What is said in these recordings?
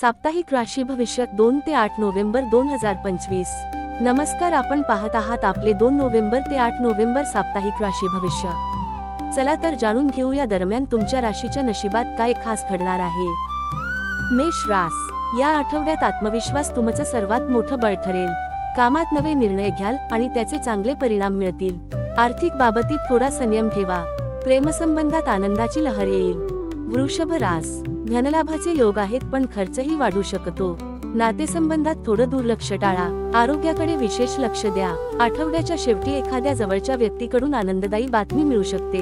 साप्ताहिक राशी भविष्य दोन ते आठ नोव्हेंबर दोन हजार पंचवीस. नमस्कार आपण पाहत आहात आपले दोन नोव्हेंबर ते आठ नोव्हेंबर साप्ताहिक राशी भविष्य. चला तर जाणून घेऊ या दरम्यान तुमच्या राशीच्या नशिबात काय खास घडणार आहे. मेष रास. या आठवड्यात आत्मविश्वास तुमचं सर्वात मोठं बळ ठरेल. कामात नवे निर्णय घ्याल आणि त्याचे चांगले परिणाम मिळतील. आर्थिक बाबतीत थोडा संयम ठेवा. प्रेमसंबंधात आनंदाची लहर येईल. वृषभ रास. धनलाभाचे योग आहेत पण खर्चही वाढू शकतो. नातेसंबंधात थोडं दुर्लक्ष टाळा. आरोग्याकडे विशेष लक्ष द्या. आठवड्याच्या शेवटी एखाद्या जवळच्या व्यक्तीकडून आनंददायी बातमी मिळू शकते.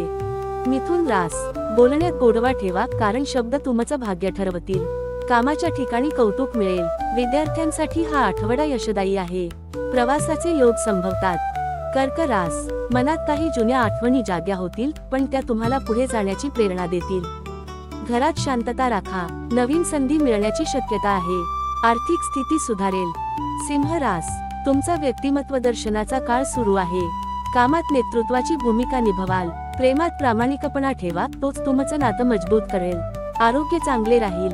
मिथुन रास बोलण्यात गोडवा ठेवा कारण शब्द तुमचं भाग्य ठरवतील. कामाच्या ठिकाणी कौतुक मिळेल. विद्यार्थ्यांसाठी हा आठवडा यशदायी आहे. प्रवासाचे योग संभवतात. कर्क रास मनात काही जुन्या आठवणी जाग्या होतील पण त्या तुम्हाला पुढे जाण्याची प्रेरणा देतील. घरात शांतता राखा. नवीन संधी मिळण्याची शक्यता आहे. आर्थिक स्थिती सुधारेल. सिंह रास. तुमचा व्यक्तिमत्व दर्शनाचा काळ सुरू आहे. कामात नेतृत्वाची भूमिका निभवाल. प्रेमात प्रामाणिकपणा ठेवा. तोच तुमचं नातं मजबूत करेल. आरोग्य चांगले राहील.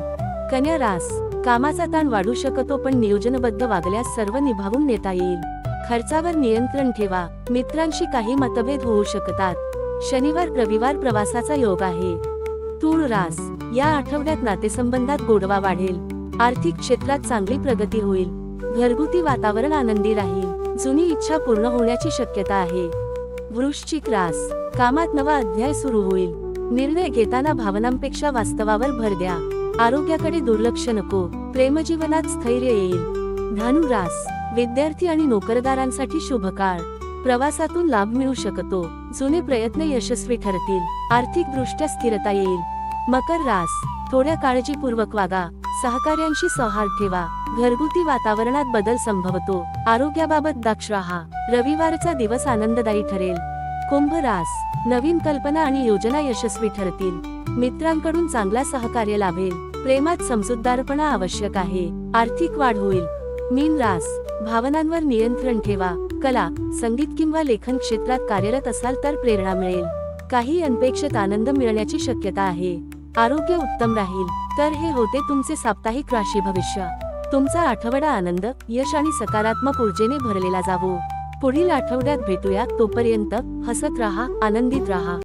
कन्या रास. कामाचा ताण वाढू शकतो पण नियोजनबद्ध वागल्यास सर्व निभावून नेता येईल. खर्चावर नियंत्रण ठेवा. मित्रांशी काही मतभेद होऊ शकतात. शनिवार रविवार प्रवासाचा योग आहे. तूळ रास या आठवड्यात नातेसंबंधात गोडवा वाढेल. आर्थिक क्षेत्रात चांगली प्रगती होईल. घरगुती वातावरण आनंदी राहील. जुनी इच्छा पूर्ण होण्याची शक्यता आहे. वृश्चिक रास. कामात नवा अध्याय सुरू होईल. निर्णय घेताना भावनांपेक्षा वास्तवावर भर द्या. आरोग्याकडे दुर्लक्ष नको. प्रेमजीवनात स्थैर्य येईल. धनुरास विद्यार्थी आणि नोकरदारांसाठी शुभ काळ प्रवासातून लाभ मिळू शकतो. जुने प्रयत्न यशस्वी ठरतील. आर्थिक दृष्ट्या स्थिरता येईल. मकर रास. थोड्या काळजीपूर्वक वागा. सहकार्यांशी सौहार्द ठेवा. घरगुती वातावरणात बदल संभवतो. आरोग्याबाबत दक्ष राहा. रविवारचा दिवस आनंददायी ठरेल. कुंभ रास. नवीन कल्पना आणि योजना यशस्वी ठरतील. मित्रांकडून चांगला सहकार्य लाभेल. प्रेमात समजूतदारपणा आवश्यक आहे. आर्थिक वाढ होईल. मीन रास. भावनांवर नियंत्रण ठेवा. कला संगीत किंवा लेखन क्षेत्रात कार्यरत असाल तर प्रेरणा मिळेल. काही अनपेक्षित आनंद मिळण्याची शक्यता आहे. आरोग्य उत्तम राहील. तर हे होते तुमचे साप्ताहिक राशी भविष्य. तुमचा आठवडा आनंद यश आणि सकारात्मक ऊर्जेने भरलेला जावो. पुढील आठवड्यात भेटूया. तोपर्यंत हसत राहा आनंदित राहा.